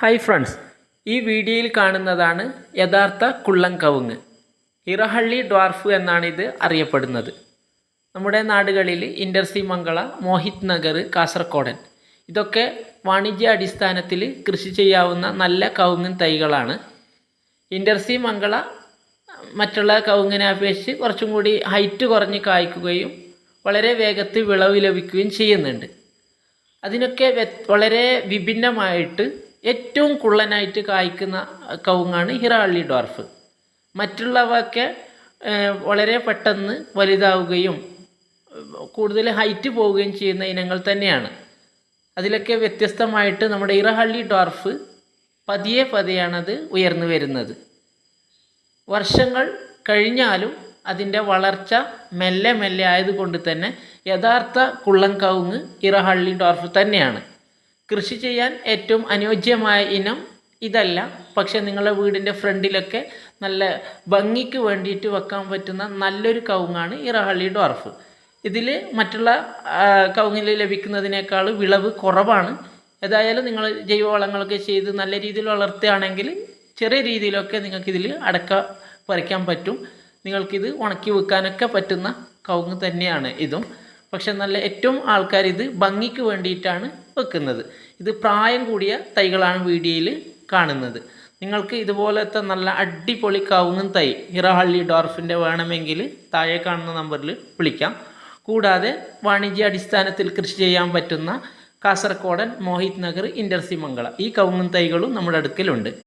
Hi friends ഈ വീഡിയോയിൽ കാണുന്നതാണ് യഥാർത്ഥ കുള്ളം കവുങ്ങ് ഇറഹള്ളി ഡ്വാർഫ് എന്നാണ് ഇത് അറിയപ്പെടുന്നത്. നമ്മുടെ നാടുകളിൽ ഇൻഡർസി മംഗള മോഹിത് നഗർ കാസർഗോഡൻ ഇതൊക്കെ വാണിജ്യ അടിസ്ഥാനത്തിൽ കൃഷി ചെയ്യാവുന്ന നല്ല കവുങ്ങൻ തൈകളാണ്. ഇൻഡർസി മംഗള മറ്റുള്ള കവുങ്ങിനെ അപേക്ഷിച്ച് കുറച്ചും കൂടി ഹൈറ്റ് കുറഞ്ഞ് കായ്ക്കുകയും വളരെ വേഗത്തിൽ വിളവ് ലഭിക്കുകയും ചെയ്യുന്നുണ്ട്. അതിനൊക്കെ വളരെ വിഭിന്നമായിട്ട് ഏറ്റവും കുള്ളനായിട്ട് കായ്ക്കുന്ന കവുങ്ങാണ് ഹിറാള്ളി ഡോർഫ്. മറ്റുള്ളവയൊക്കെ വളരെ പെട്ടെന്ന് വലുതാവുകയും കൂടുതൽ ഹൈറ്റ് പോവുകയും ചെയ്യുന്ന ഇനങ്ങൾ തന്നെയാണ്. അതിലൊക്കെ വ്യത്യസ്തമായിട്ട് നമ്മുടെ ഇറഹള്ളി ഡോർഫ് പതിയെ പതിയാണത് ഉയർന്നു വരുന്നത്. വർഷങ്ങൾ കഴിഞ്ഞാലും അതിന്റെ വളർച്ച മെല്ലെ മെല്ലെ ആയതുകൊണ്ട് തന്നെ യഥാർത്ഥ കുള്ളൻ കവുങ്ങ് ഇറഹള്ളി ഡോർഫ് തന്നെയാണ്. കൃഷി ചെയ്യാൻ ഏറ്റവും അനുയോജ്യമായ ഇനം ഇതല്ല. പക്ഷേ നിങ്ങളുടെ വീടിന്റെ ഫ്രണ്ടിലൊക്കെ നല്ല ഭംഗിക്ക് വേണ്ടിയിട്ട് വെക്കാൻ പറ്റുന്ന നല്ലൊരു കവുങ്ങാണ് ഇറഹള്ളി ഡോർഫ്. ഇതിൽ മറ്റുള്ള കവുങ്ങിൽ ലഭിക്കുന്നതിനേക്കാൾ വിളവ് കുറവാണ്. ഏതായാലും നിങ്ങൾ ജൈവവളങ്ങളൊക്കെ ചെയ്ത് നല്ല രീതിയിൽ വളർത്തുകയാണെങ്കിൽ ചെറിയ രീതിയിലൊക്കെ നിങ്ങൾക്കിതിൽ അടക്ക പറിക്കാൻ പറ്റും. നിങ്ങൾക്കിത് ഉണക്കി വെക്കാനൊക്കെ പറ്റുന്ന കവുങ്ങ് തന്നെയാണ് ഇതും. പക്ഷെ നല്ല ഏറ്റവും ആൾക്കാർ ഇത് ഭംഗിക്ക് വേണ്ടിയിട്ടാണ് വെക്കുന്നത്. ഇത് പ്രായം കൂടിയ തൈകളാണ് വീഡിയോയിൽ കാണുന്നത്. നിങ്ങൾക്ക് ഇതുപോലത്തെ നല്ല അടിപൊളി കവുങ്ങും തൈ ഹിറഹള്ളി ഡോർഫിന്റെ വേണമെങ്കിൽ താഴെ കാണുന്ന നമ്പറിൽ വിളിക്കാം. കൂടാതെ വാണിജ്യ അടിസ്ഥാനത്തിൽ കൃഷി ചെയ്യാൻ പറ്റുന്ന കാസർഗോഡൻ മോഹിത് നഗർ ഇൻഡർസി മംഗള ഈ കവുങ്ങും തൈകളും നമ്മുടെ അടുക്കലുണ്ട്.